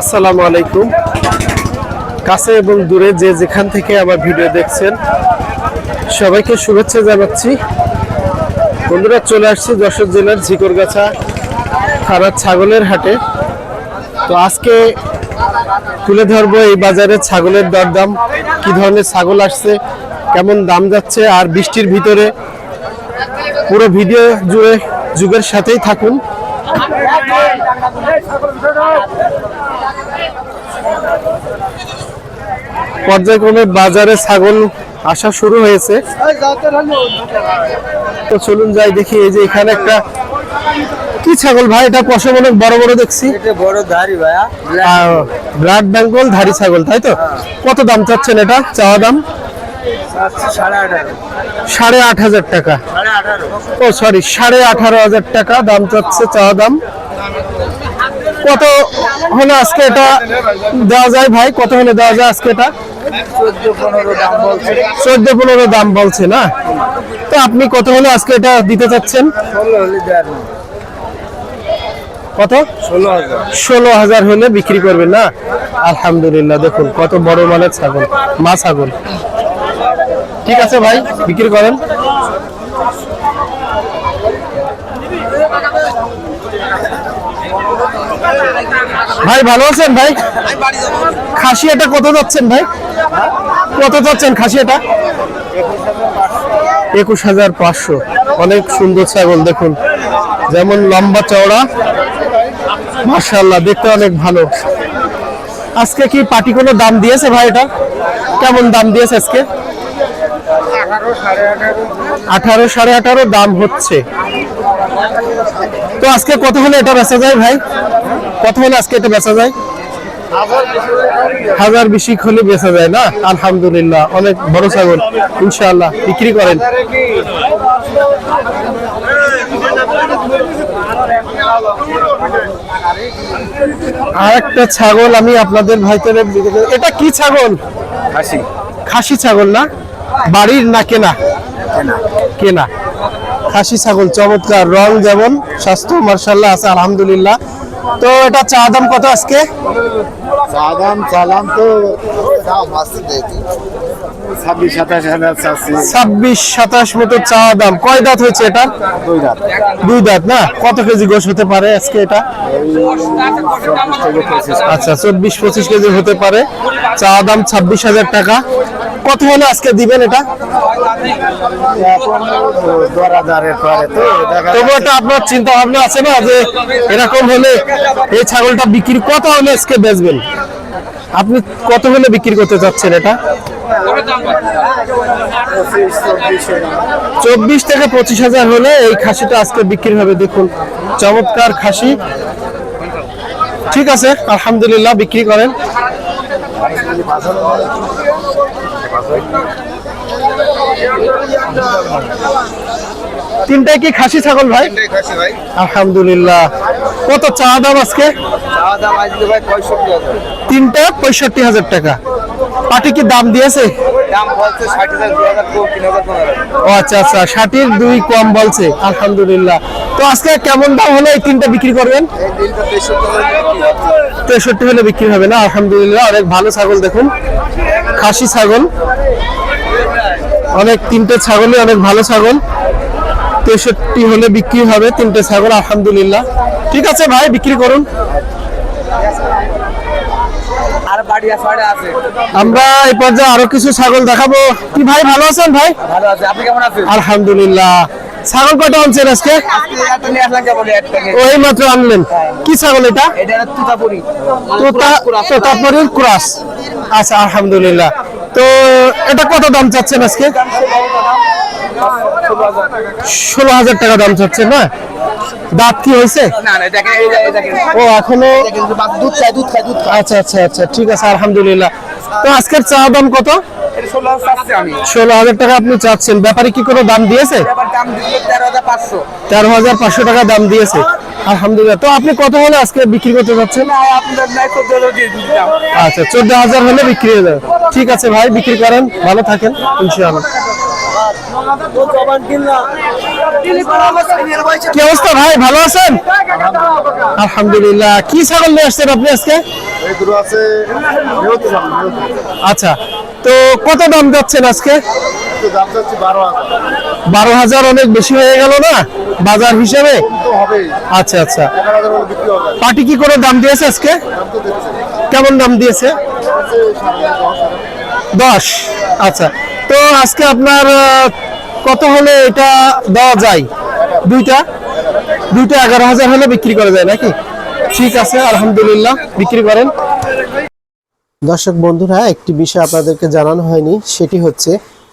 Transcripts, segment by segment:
আসসালামু আলাইকুম। কাছে এবং দূরে যে যেখান থেকে আমার ভিডিও দেখছেন, সবাইকে শুভেচ্ছা জানাচ্ছি। বন্ধুরা, চলে আসছি যশোর জেলার ঝিকরগাছা থানার ছাগলের হাটে। তো আজকে তুলে ধরবো এই বাজারে ছাগলের দরদাম, কি ধরনের ছাগল আসছে, কেমন দাম যাচ্ছে, আর বৃষ্টির ভিতরে পুরো ভিডিও জুড়ে যুগের সাথেই থাকুন। পর্যায়ক্রমে বাজারে ছাগল আসা শুরু হয়েছে। তো চলুন যাই দেখি এই যে এখানে একটা কি ছাগল ভাই? এটা পশম অনেক বড় বড় দেখছি। বড় ধারি ভাইয়া ব্লাড বেঙ্গল ধারি ছাগল তাই তো? কত দাম চাচ্ছেন এটা? চাওয়া দাম? সাড়ে আট হাজার টাকা। ও সরি সাড়ে আঠারো হাজার টাকা দাম চাচ্ছে চাওয়া দাম। কত হলে আজকে এটা দেওয়া যায় ভাই? কত হলে দেওয়া যায় আজকে এটা? চোদ্দ পনেরো দাম বলছে না? তো আপনি কত হলে আজকে এটা দিতে চাচ্ছেন? কত? ষোলো হাজার হলে বিক্রি করবেন না? আলহামদুলিল্লাহ, দেখুন কত বড় মানের ছাগল, মা ছাগল। ঠিক আছে ভাই, বিক্রি করেন। ভাই, ভালো আছেন ভাই? খাসি এটা কত যাচ্ছেন ভাই? কত যাচ্ছেন খাসি এটা একুশ হাজার পাঁচশো। অনেক সুন্দর ছাগল, দেখুন। যেমন লম্বা চওড়া। মার্শাল্লাহ দেখতে অনেক ভালো। আজকে কি পার্টি কোনো দাম দিয়েছে ভাই এটা? কেমন দাম দিয়েছে আজকে? আঠারো সাড়ে আঠারো দাম হচ্ছে। তো আজকে কত হলে এটা বেচা যায় ভাই? কত হলে আজকে এটা বেচা যায়? হাজার বেশি হলে বেচা যায় না? আলহামদুলিল্লাহ অনেক বড় ছাগল ইনশাআল্লাহ বিক্রি করেন। আর একটা ছাগল আমি আপনাদের ভাইতরে এটা কি ছাগল? হাসি খাসি ছাগল না? বাড়ির না কেনা। কেনা। খাসি ছাগল চমৎকার রং যেমন স্বাস্থ্য মার্শাল্লাহ আছে আলহামদুলিল্লাহ। তো এটা চা দাম কত আজকে? সাদাম চালাম তো দাম আছে ছাব্বিশ সাতাশ মতো চা দাম। কয় দাঁত হয়েছে এটা? দুই রাত দুই দাঁত না? কত কেজি গোশ হতে পারে আজকে এটা? আচ্ছা চব্বিশ পঁচিশ কেজি হতে পারে। চা দাম ছাব্বিশ হাজার টাকা। কত হলে আজকে দিবেন এটা? এখন দরাদারের তো তবু একটা আপনার চিন্তা ভাবনা আছে না যে এরকম হলে এই ছাগলটা বিক্রি কত হলে আজকে বেচবেন? আপনি কত হলে বিক্রি করতে চাচ্ছেন এটা? চব্বিশ থেকে পঁচিশ হাজার হলে এই খাসিটা আজকে বিক্রি হবে, দেখুন। চমৎকার খাসি। ঠিক আছে, আলহামদুলিল্লাহ, বিক্রি করেন। তিনটায় কি খাসি ছাগল ভাই? ভাই। আলহামদুলিল্লাহ। কত চা দাম আজকে? তিনটা পঁয়ষট্টি হাজার টাকা। পাটি কি দাম দিয়েছে? ও আচ্ছা আচ্ছা ষাটির দুই কম বলছে। আলহামদুলিল্লাহ। তো আজকে কেমন দাম হলে এই তিনটা বিক্রি করবেন? তেষট্টি তেষট্টি হলে বিক্রি হবে না? আলহামদুলিল্লাহ অনেক ভালো ছাগল দেখুন। খাসি ছাগল। অনেক তিনটে ছাগলই অনেক ভালো ছাগল। তেষট্টি হলে বিক্রি হবে তিনটে ছাগল আলহামদুলিল্লাহ। ঠিক আছে ভাই বিক্রি করুন। আমরা এই পর্যায়ে আরও কিছু ছাগল দেখাবো। কি ভাই ভালো আছেন ভাই? ভালো আছে আপনি কেমন আছেন? আলহামদুলিল্লাহ। ছাগল কয়টা আনছেন আজকে? ওই মাত্র আনলেন। কি ছাগল এটা? হলো ক্রাস। আচ্ছা আলহামদুলিল্লাহ। তো এটা কত দাম চাচ্ছেন আজকে? ষোলো হাজার টাকা দাম চাচ্ছেন না? দাঁত কি হয়েছে? ও এখনও দুধ খায় দুধ খায় দুধ আচ্ছা আচ্ছা আচ্ছা ঠিক আছে আলহামদুলিল্লাহ। তো আজকের চা দাম কত? ষোলো হাজার টাকা আপনি চাচ্ছেন। ব্যাপারে কি কোনো দাম দিয়েছে? তেরো হাজার পাঁচশো টাকা দাম দিয়েছে। আলহামদুলিল্লাহ। তো আপনি কত হলে আজকে বিক্রি করতে চাচ্ছেন না আপনার নাই তো দিলো দিয়ে দিতাম আচ্ছা চোদ্দ হাজার হলে বিক্রি হয়ে যাবে। ঠিক আছে ভাই, বিক্রি করেন, ভালো থাকেন, ইনশাআল্লাহ। কি অবস্থা ভাই, ভালো আছেন? আলহামদুলিল্লাহ। কি ছাগল নিয়ে আসছেন আপনি আজকে? আচ্ছা তো কত দাম যাচ্ছেন আজকে? বারো হাজার অনেক বেশি হয়ে গেল না, বাজার হিসাবে? তো হবেই। আচ্ছা আচ্ছা। এগারো হাজার হলে বিক্রি হবে। কি করে দাম দিয়েছে আজকে? দাম তো দিচ্ছে। কেমন দাম দিয়েছে? দশ আচ্ছা। তো আজকে আপনার কত হলে এটা দেওয়া যায়? দুইটা? দুইটা এগারো হাজার হলে বিক্রি করা যায় নাকি? ঠিক আছে আলহামদুলিল্লাহ বিক্রি করেন। দর্শক বন্ধুরা একটি বিষয় আপনাদেরকে জানানো হয়নি সেটি হচ্ছে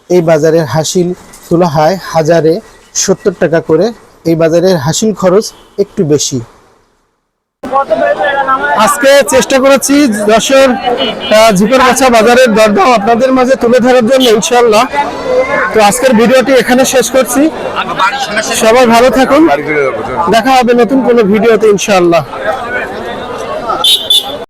এই বাজারের হাসিল তোলা হয় হাজারে সত্তর টাকা করে এই বাজারের হাসিল খরচ একটু বেশি। আজকে চেষ্টা করেছি যশোর ঝিকর কাছা বাজারের দরদাম আপনাদের মাঝে তুলে ধরার জন্য ইনশাল্লাহ তো আজকের ভিডিওটি এখানে শেষ করছি। সবাই ভালো থাকুন। দেখা হবে নতুন কোনো ভিডিওতে ইনশাল্লাহ